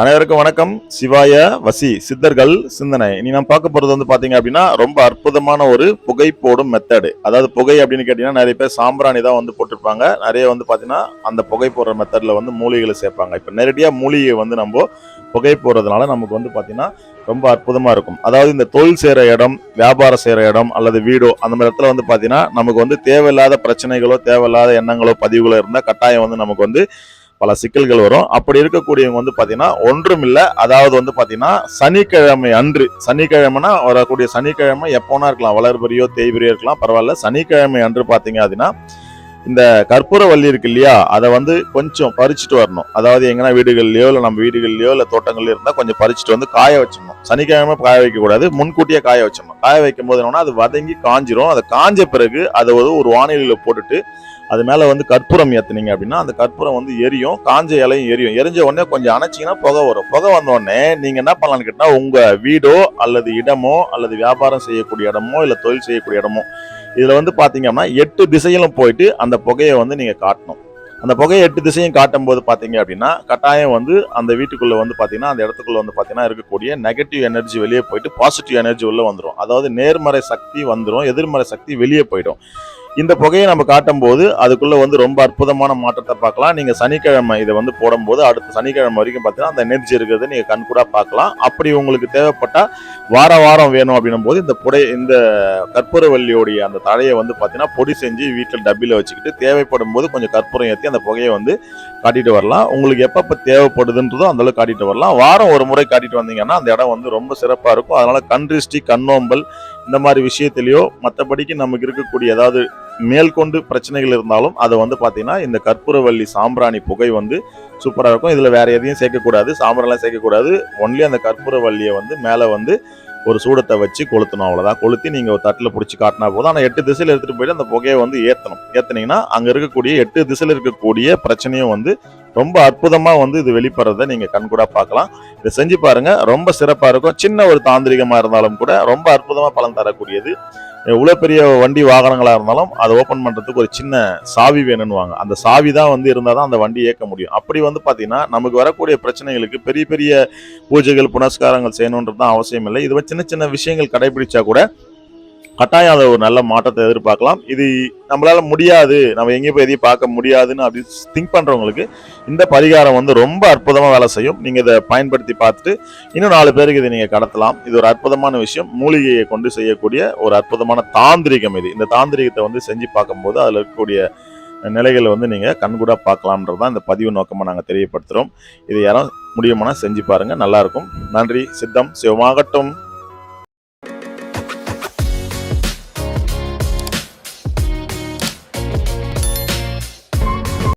அனைவருக்கும் வணக்கம். சிவாய வசி சித்தர்கள் சிந்தனை. இனி நாம் பார்க்க போறது வந்து பாத்தீங்க அப்படின்னா ரொம்ப அற்புதமான ஒரு புகை போடும் மெத்தடு அதாவது புகை அப்படின்னு கேட்டீங்கன்னா நிறைய பேர் சாம்பிராணி தான் வந்து போட்டிருப்பாங்க. நிறைய வந்து பாத்தீங்கன்னா அந்த புகை போடுற மெத்தடில் வந்து மூலிகளை சேர்ப்பாங்க. இப்போ நேரடியாக மூலிகை வந்து நம்ம புகை போடுறதுனால நமக்கு வந்து பார்த்தீங்கன்னா ரொம்ப அற்புதமாக இருக்கும். அதாவது இந்த தொழில் செய்கிற இடம் வியாபாரம் செய்கிற இடம் அல்லது வீடோ அந்த மாதிரி இடத்துல வந்து பார்த்தீங்கன்னா நமக்கு வந்து தேவையில்லாத பிரச்சனைகளோ தேவையில்லாத எண்ணங்களோ பதிவுகளோ இருந்தால் கட்டாயம் வந்து நமக்கு வந்து பல சிக்கல்கள் வரும். அப்படி இருக்கக்கூடியவங்க வந்து பாத்தீங்கன்னா ஒன்றும் இல்ல. அதாவது வந்து பாத்தீங்கன்னா சனிக்கிழமை அன்று சனிக்கிழமைனா வரக்கூடிய சனிக்கிழமை எப்போனா இருக்கலாம். வளர்பரியோ தேய்பரியோ இருக்கலாம் பரவாயில்ல. சனிக்கிழமை அன்று பார்த்தீங்க அப்படின்னா இந்த கற்பூரவல்லி இருக்கு இல்லையா அதை வந்து கொஞ்சம் பறிச்சுட்டு வரணும். அதாவது எங்கன்னா வீடுகள்லையோ இல்லை நம்ம வீடுகள்லையோ இல்லை தோட்டங்கள்லயோ இருந்தால் கொஞ்சம் பறிச்சுட்டு வந்து காய வச்சிடணும். சனிக்கிழமை காய வைக்கக்கூடாது முன்கூட்டியே காய வச்சிடணும். காய வைக்கும் போது என்னன்னா அது வதங்கி காஞ்சிரும். அதை காஞ்ச பிறகு அதை வந்து ஒரு வானிலையில் போட்டுட்டு அது மேலே வந்து கற்பூரம் ஏத்துனீங்க அப்படின்னா அந்த கற்பூரம் வந்து எரியும். காஞ்ச இலையும் எரியும். எரிஞ்ச உடனே கொஞ்சம் அணைச்சிங்கன்னா புகை வரும். புகை வந்தோடனே நீங்கள் என்ன பண்ணலான்னு கேட்டால் உங்கள் வீடோ அல்லது இடமோ அல்லது வியாபாரம் செய்யக்கூடிய இடமோ இல்லை தொழில் செய்யக்கூடிய இடமோ இதில் வந்து பார்த்தீங்கன்னா எட்டு திசையிலும் போயிட்டு அந்த புகையை வந்து நீங்கள் காட்டணும். அந்த புகையை எட்டு திசையும் காட்டும் போது பார்த்தீங்க அப்படின்னா கட்டாயம் வந்து அந்த வீட்டுக்குள்ளே வந்து பார்த்தீங்கன்னா அந்த இடத்துக்குள்ளே வந்து பார்த்தீங்கன்னா இருக்கக்கூடிய நெகட்டிவ் எனர்ஜி வெளியே போயிட்டு பாசிட்டிவ் எனர்ஜி உள்ளே வந்துடும் அதாவது நேர்மறை சக்தி வந்துடும் எதிர்மறை சக்தி வெளியே போயிடும். இந்த புகையை நம்ம காட்டும் போது அதுக்குள்ளே வந்து ரொம்ப அற்புதமான மாற்றத்தை பார்க்கலாம். நீங்கள் சனிக்கிழமை இதை வந்து போடும்போது அடுத்த சனிக்கிழமை வரைக்கும் பார்த்தீங்கன்னா அந்த எனர்ஜி இருக்கிறத நீங்கள் கண்கூடா பார்க்கலாம். அப்படி உங்களுக்கு தேவைப்பட்டால் வார வாரம் வேணும் அப்படின்னும் போது இந்த புடை இந்த கற்பூரவல்லியோடைய அந்த தழையை வந்து பார்த்தீங்கன்னா பொடி செஞ்சு வீட்டில் டப்பியில் வச்சுக்கிட்டு தேவைப்படும் போது கொஞ்சம் கற்பூரம் ஏற்றி அந்த புகையை வந்து காட்டிட்டு வரலாம். உங்களுக்கு எப்பப்போ தேவைப்படுதுன்றதோ அந்தளவுக்கு காட்டிட்டு வரலாம். வாரம் ஒரு முறை காட்டிட்டு வந்தீங்கன்னா அந்த இடம் வந்து ரொம்ப சிறப்பாக இருக்கும். அதனால் கண் திருஷ்டி கண்ணோம்பல் இந்த மாதிரி விஷயத்திலையோ மற்றபடிக்கு நமக்கு இருக்கக்கூடிய ஏதாவது மேற்கொண்டு பிரச்சனைகள் இருந்தாலும் அதை வந்து பார்த்தீங்கன்னா இந்த கற்பூரவல்லி சாம்பிராணி புகை வந்து சூப்பராக இருக்கும். இதில் வேறு எதையும் சேர்க்கக்கூடாது. சாம்பிராணிலாம் சேர்க்கக்கூடாது. ஒன்லி அந்த கற்பூரவல்லியை வந்து மேலே வந்து ஒரு சூடத்தை வச்சு கொளுத்தணும். அவ்வளோதான் கொளுத்தி நீங்கள் ஒரு தட்டில் பிடிச்சி காட்டினா போதும். ஆனால் எட்டு திசையில் எடுத்துகிட்டு போயிட்டு அந்த புகையை வந்து ஏற்றணும் ஏற்றுனீங்கன்னா அங்கே இருக்கக்கூடிய எட்டு திசையில் இருக்கக்கூடிய பிரச்சனையும் வந்து ரொம்ப அற்புதமாக வந்து இது வெளிப்படுறதை நீங்கள் கண்கூடாக பார்க்கலாம். இதை செஞ்சு பாருங்கள் ரொம்ப சிறப்பாக இருக்கும். சின்ன ஒரு தாந்திரிகமாக இருந்தாலும் கூட ரொம்ப அற்புதமாக பலன் தரக்கூடியது. இவ்வளோ பெரிய வண்டி வாகனங்களாக இருந்தாலும் அதை ஓப்பன் பண்ணுறதுக்கு ஒரு சின்ன சாவி வேணும்னுவாங்க. அந்த சாவி தான் வந்து இருந்தால் தான் அந்த வண்டி இயக்க முடியும். அப்படி வந்து பார்த்தீங்கன்னா நமக்கு வரக்கூடிய பிரச்சனைகளுக்கு பெரிய பெரிய பூஜைகள் புனஸ்காரங்கள் செய்யணுன்றது தான் அவசியம் இல்லை. இது சின்ன சின்ன விஷயங்கள் கடைபிடிச்சா கூட கட்டாயம் அதை ஒரு நல்ல மாற்றத்தை எதிர்பார்க்கலாம். இது நம்மளால முடியாது. நம்ம எங்கேயும் போய் எதையும் பார்க்க முடியாதுன்னு அப்படி திங்க் பண்றவங்களுக்கு இந்த பரிகாரம் வந்து ரொம்ப அற்புதமா வேலை செய்யும். நீங்க இதை பயன்படுத்தி பார்த்துட்டு இன்னும் நாலு பேருக்கு இதை நீங்க கடத்தலாம். இது ஒரு அற்புதமான விஷயம். மூலிகையை கொண்டு செய்யக்கூடிய ஒரு அற்புதமான தாந்திரிகம் இது. இந்த தாந்திரிகத்தை வந்து செஞ்சு பார்க்கும்போது அதுல இருக்கக்கூடிய நிலைகளை வந்து நீங்க கண்கூடா பார்க்கலான்றது தான் இந்த பதிவு நோக்கமா நாங்க தெரியப்படுத்துறோம். இது யாரும் முடியுமானா செஞ்சு பாருங்க. நல்லா இருக்கும். நன்றி. சித்தம். சிவமாகட்டும்.